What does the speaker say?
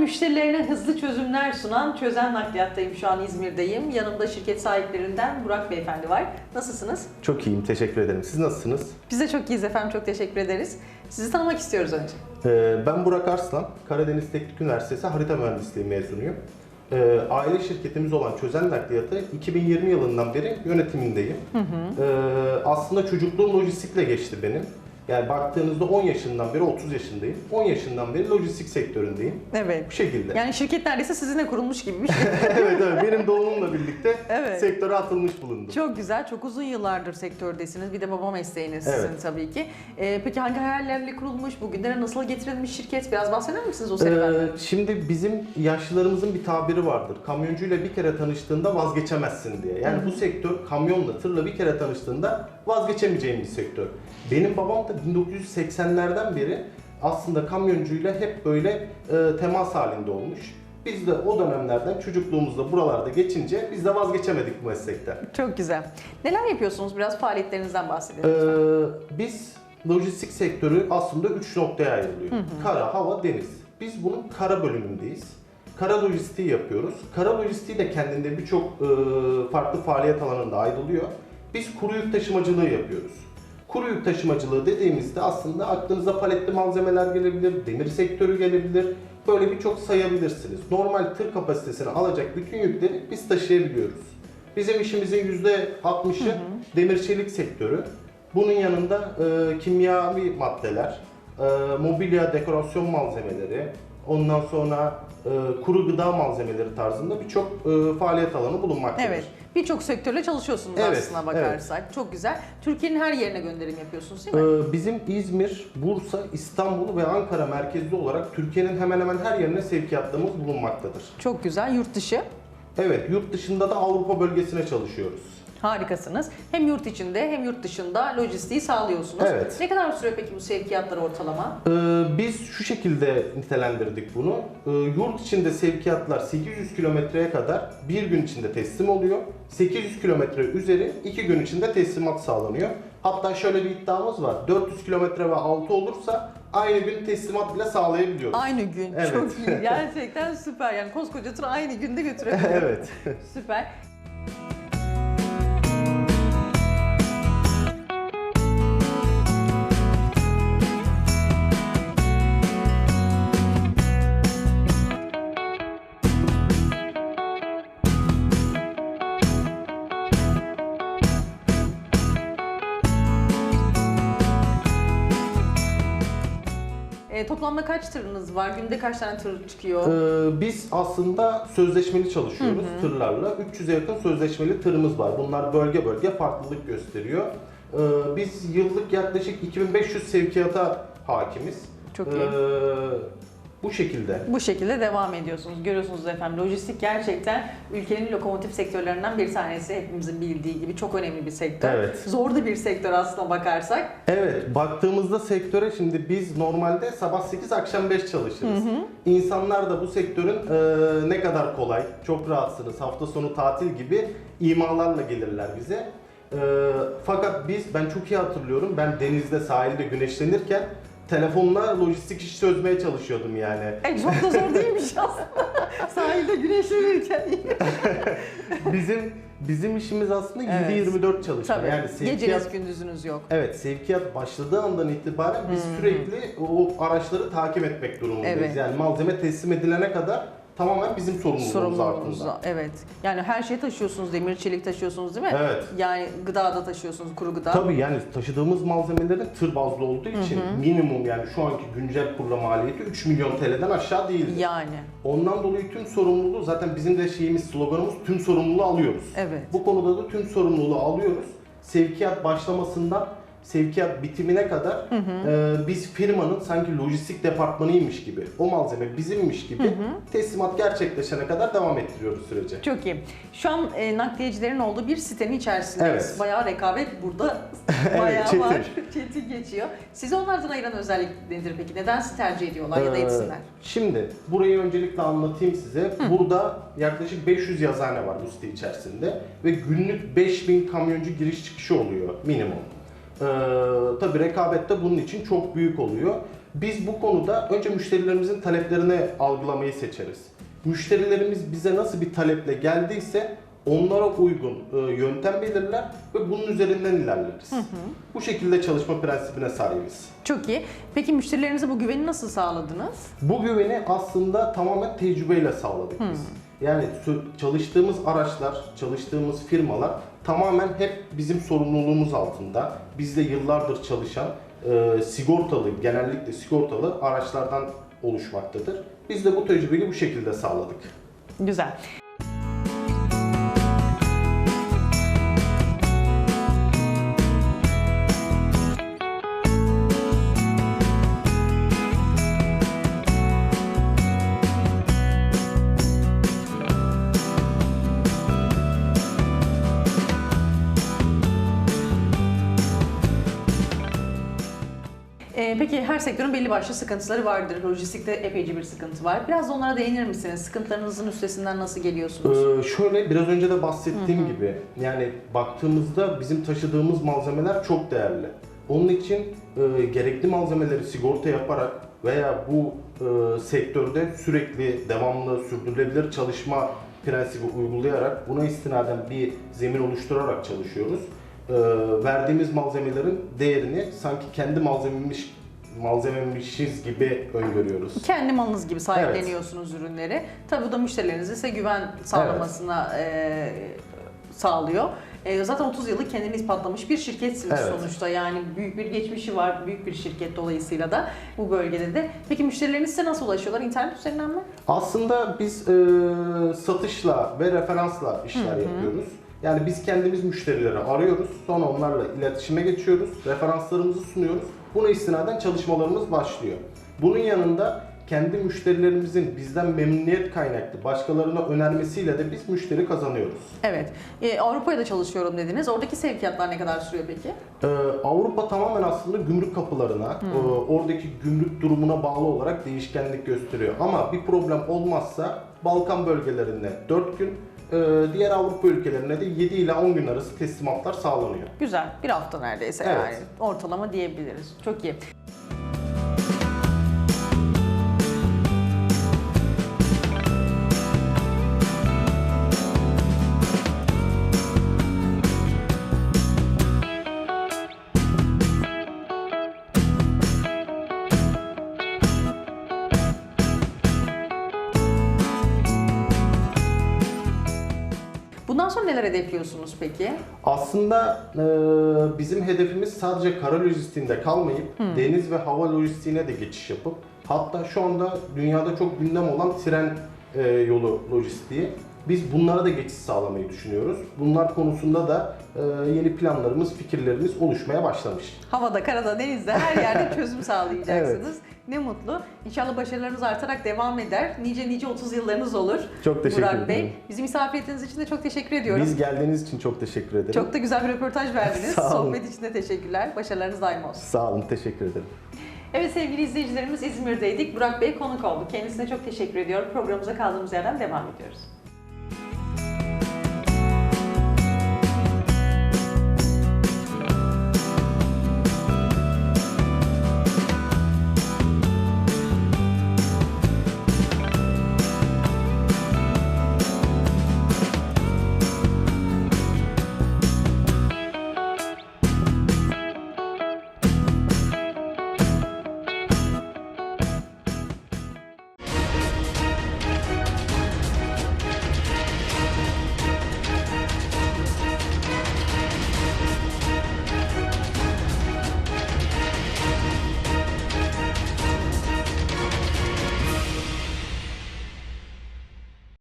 müşterilerine hızlı çözümler sunan Çözen Nakliyat'tayım. Şu an İzmir'deyim. Yanımda şirket sahiplerinden Burak Beyefendi var. Nasılsınız? Çok iyiyim, teşekkür ederim. Siz nasılsınız? Biz de çok iyiyiz efendim. Çok teşekkür ederiz. Sizi tanımak istiyoruz önce. Ee, ben Burak Arslan, Karadeniz Teknik Üniversitesi Harita Mühendisliği mezunuyum. Ee, aile şirketimiz olan Çözen Nakliyat'ı 2020 yılından beri yönetimindeyim. Ee, aslında çocukluğum lojistikle geçti benim. Yani baktığınızda 10 yaşından beri 30 yaşındayım. 10 yaşından beri lojistik sektöründeyim. Evet. Bu şekilde. Yani şirket neredeyse sizinle kurulmuş gibi bir şey. evet evet benim doğumumla birlikte Evet. sektöre atılmış bulundum. çok güzel. Çok uzun yıllardır sektördesiniz. Bir de baba mesleğiniz sizin Evet. tabii ki. Ee, peki hangi hayallerle kurulmuş? Bugünlere nasıl getirilmiş şirket? Biraz bahseder misiniz o serüvenden? Ee, şimdi bizim yaşlılarımızın bir tabiri vardır. Kamyoncuyla bir kere tanıştığında vazgeçemezsin diye. Yani bu sektör kamyonla, tırla bir kere tanıştığında vazgeçemeyeceğim bir sektör. Benim babam da 1980'lerden beri aslında kamyoncuyla hep böyle e, temas halinde olmuş. Biz de o dönemlerden çocukluğumuzda buralarda geçince biz de vazgeçemedik bu meslekten. Çok güzel. Neler yapıyorsunuz? Biraz faaliyetlerinizden bahsedelim. Ee, biz lojistik sektörü aslında üç noktaya ayrılıyor. Kara, hava, deniz. Biz bunun kara bölümündeyiz. Kara lojistiği yapıyoruz. Kara lojistiği de kendinde birçok e, farklı faaliyet alanında ayrılıyor. Biz kuru yük taşımacılığı yapıyoruz. Kuru yük taşımacılığı dediğimizde aslında aklınıza paletli malzemeler gelebilir, demir sektörü gelebilir. Böyle birçok sayabilirsiniz. Normal tır kapasitesini alacak bütün yükleri biz taşıyabiliyoruz. Bizim işimizin %60'ı demir çelik sektörü. Bunun yanında e, kimyavi maddeler, e, mobilya dekorasyon malzemeleri, ondan sonra e, kuru gıda malzemeleri tarzında birçok e, faaliyet alanı bulunmaktadır. Evet. Birçok sektörle çalışıyorsunuz Evet, aslına bakarsak. Çok güzel. Türkiye'nin her yerine gönderim yapıyorsunuz değil mi? Ee, Bizim İzmir, Bursa, İstanbul ve Ankara merkezli olarak Türkiye'nin hemen hemen her yerine sevkiyatlarımız bulunmaktadır. Çok güzel. Yurt dışı. Evet, yurt dışında da Avrupa bölgesine çalışıyoruz. Harikasınız. Hem yurt içinde hem yurt dışında lojistiği sağlıyorsunuz. Evet. Ne kadar sürüyor peki bu sevkiyatlar ortalama? Ee, Biz şu şekilde nitelendirdik bunu. Ee, Yurt içinde sevkiyatlar 800 kilometreye kadar bir gün içinde teslim oluyor. 800 kilometre üzeri 2 gün içinde teslimat sağlanıyor. Hatta şöyle bir iddiamız var. 400 kilometre ve altı olursa aynı gün teslimat bile sağlayabiliyoruz. Aynı gün. Evet. Çok iyi. Gerçekten süper. Yani koskoca tır aynı günde götürebiliyor. evet. süper. E, toplamda kaç tırınız var? Günde kaç tane tır çıkıyor? Ee, biz aslında sözleşmeli çalışıyoruz tırlarla. 300'e yakın sözleşmeli tırımız var. Bunlar bölge bölge farklılık gösteriyor. Ee, biz yıllık yaklaşık 2500 sevkiyata hakimiz. Çok Ee, iyi. Bu şekilde. Bu şekilde devam ediyorsunuz. Görüyorsunuz efendim lojistik gerçekten ülkenin lokomotif sektörlerinden bir tanesi. Hepimizin bildiği gibi çok önemli bir sektör. Evet. Zor da bir sektör aslına bakarsak. Evet, baktığımızda sektöre şimdi biz normalde sabah 8 akşam 5 çalışırız. İnsanlar da bu sektörün e, ne kadar kolay, çok rahatsınız, hafta sonu tatil gibi imalarla gelirler bize. E, fakat biz, ben çok iyi hatırlıyorum, ben denizde, sahilde güneşlenirken telefonla lojistik iş çözmeye çalışıyordum yani. E, çok da zor değilmiş aslında. Sahilde güneşlenirken. Bizim bizim işimiz aslında Evet. 7-24 çalışma. Tabii. Yani sevkiyat Geceniz gündüzünüz yok. Evet, sevkiyat başladığı andan itibaren biz sürekli o araçları takip etmek durumundayız. Evet. Yani malzeme teslim edilene kadar tamamen bizim sorumluluğumuz altında. da. Evet. Yani her şeyi taşıyorsunuz. Demir, çelik taşıyorsunuz değil mi? Evet. Yani gıda da taşıyorsunuz, kuru gıda. Tabii yani taşıdığımız malzemelerin tır bazlı olduğu için minimum yani şu anki güncel program maliyeti 3 milyon TL'den aşağı değildir. Yani. Ondan dolayı tüm sorumluluğu zaten bizim de şeyimiz sloganımız tüm sorumluluğu alıyoruz. Evet. Bu konuda da tüm sorumluluğu alıyoruz. Sevkiyat başlamasından sevkiyat bitimine kadar e, biz firmanın sanki lojistik departmanıymış gibi, o malzeme bizimmiş gibi teslimat gerçekleşene kadar devam ettiriyoruz süreci. Çok iyi. Şu an e, nakliyecilerin olduğu bir sitenin içerisindeyiz. Evet. Bayağı rekabet burada bayağı çetin. var. Çetin geçiyor. Sizi onlardan ayıran özellik nedir peki? Neden sizi tercih ediyorlar ya da Ee, etsinler? Şimdi burayı öncelikle anlatayım size. Burada yaklaşık 500 yazıhane var bu site içerisinde ve günlük 5000 kamyoncu giriş çıkışı oluyor minimum. Ee, tabii rekabet de bunun için çok büyük oluyor. Biz bu konuda önce müşterilerimizin taleplerini algılamayı seçeriz. Müşterilerimiz bize nasıl bir taleple geldiyse onlara uygun e, yöntem belirler ve bunun üzerinden ilerleriz. Bu şekilde çalışma prensibine sahibiz. Çok iyi. Peki müşterilerinize bu güveni nasıl sağladınız? Bu güveni aslında tamamen tecrübeyle sağladık biz. Yani çalıştığımız araçlar, çalıştığımız firmalar tamamen hep bizim sorumluluğumuz altında. Bizde yıllardır çalışan e, sigortalı, genellikle sigortalı araçlardan oluşmaktadır. Biz de bu tecrübeyi bu şekilde sağladık. Güzel. Ee, peki her sektörün belli başlı sıkıntıları vardır. Lojistikte epeyce bir sıkıntı var. Biraz da onlara değinir misiniz? Sıkıntılarınızın üstesinden nasıl geliyorsunuz? Ee, şöyle biraz önce de bahsettiğim gibi yani baktığımızda bizim taşıdığımız malzemeler çok değerli. Onun için e, gerekli malzemeleri sigorta yaparak veya bu e, sektörde sürekli devamlı sürdürülebilir çalışma prensibi uygulayarak buna istinaden bir zemin oluşturarak çalışıyoruz. E, verdiğimiz malzemelerin değerini sanki kendi malzememiş malzememişiz gibi öngörüyoruz. Kendi malınız gibi sahipleniyorsunuz ürünleri. Tabii bu da müşterilerinize size güven sağlamasına e, sağlıyor. E, zaten 30 yıllık kendini ispatlamış bir şirketsiniz Evet. sonuçta. Yani büyük bir geçmişi var, büyük bir şirket dolayısıyla da bu bölgede de. Peki müşterileriniz size nasıl ulaşıyorlar? İnternet üzerinden mi? Aslında biz e, satışla ve referansla işler yapıyoruz. Yani biz kendimiz müşterileri arıyoruz, sonra onlarla iletişime geçiyoruz, referanslarımızı sunuyoruz. Buna istinaden çalışmalarımız başlıyor. Bunun yanında kendi müşterilerimizin bizden memnuniyet kaynaklı başkalarına önermesiyle de biz müşteri kazanıyoruz. Evet. E, Avrupa'ya da çalışıyorum dediniz. Oradaki sevkiyatlar ne kadar sürüyor peki? Ee, Avrupa tamamen aslında gümrük kapılarına, e, oradaki gümrük durumuna bağlı olarak değişkenlik gösteriyor. Ama bir problem olmazsa Balkan bölgelerinde 4 gün, diğer Avrupa ülkelerine de 7 ile 10 gün arası teslimatlar sağlanıyor. Güzel. Bir hafta neredeyse Evet. yani. Ortalama diyebiliriz. Çok iyi. Bundan sonra neler hedefliyorsunuz peki? Aslında e, bizim hedefimiz sadece kara lojistiğinde kalmayıp deniz ve hava lojistiğine de geçiş yapıp hatta şu anda dünyada çok gündem olan tren e, yolu lojistiği biz bunlara da geçiş sağlamayı düşünüyoruz. Bunlar konusunda da e, yeni planlarımız, fikirlerimiz oluşmaya başlamış. Havada, karada, denizde her yerde çözüm sağlayacaksınız. Ne mutlu. İnşallah başarılarınız artarak devam eder. Nice nice 30 yıllarınız olur. Çok teşekkür Burak ederim. Bey. Bizi misafir ettiğiniz için de çok teşekkür ediyorum. Biz geldiğiniz için çok teşekkür ederim. Çok da güzel bir röportaj verdiniz. Sağ olun. Sohbet için de teşekkürler. Başarılarınız daim olsun. Sağ olun, teşekkür ederim. Evet sevgili izleyicilerimiz İzmir'deydik. Burak Bey konuk oldu. Kendisine çok teşekkür ediyorum. Programımıza kaldığımız yerden devam ediyoruz.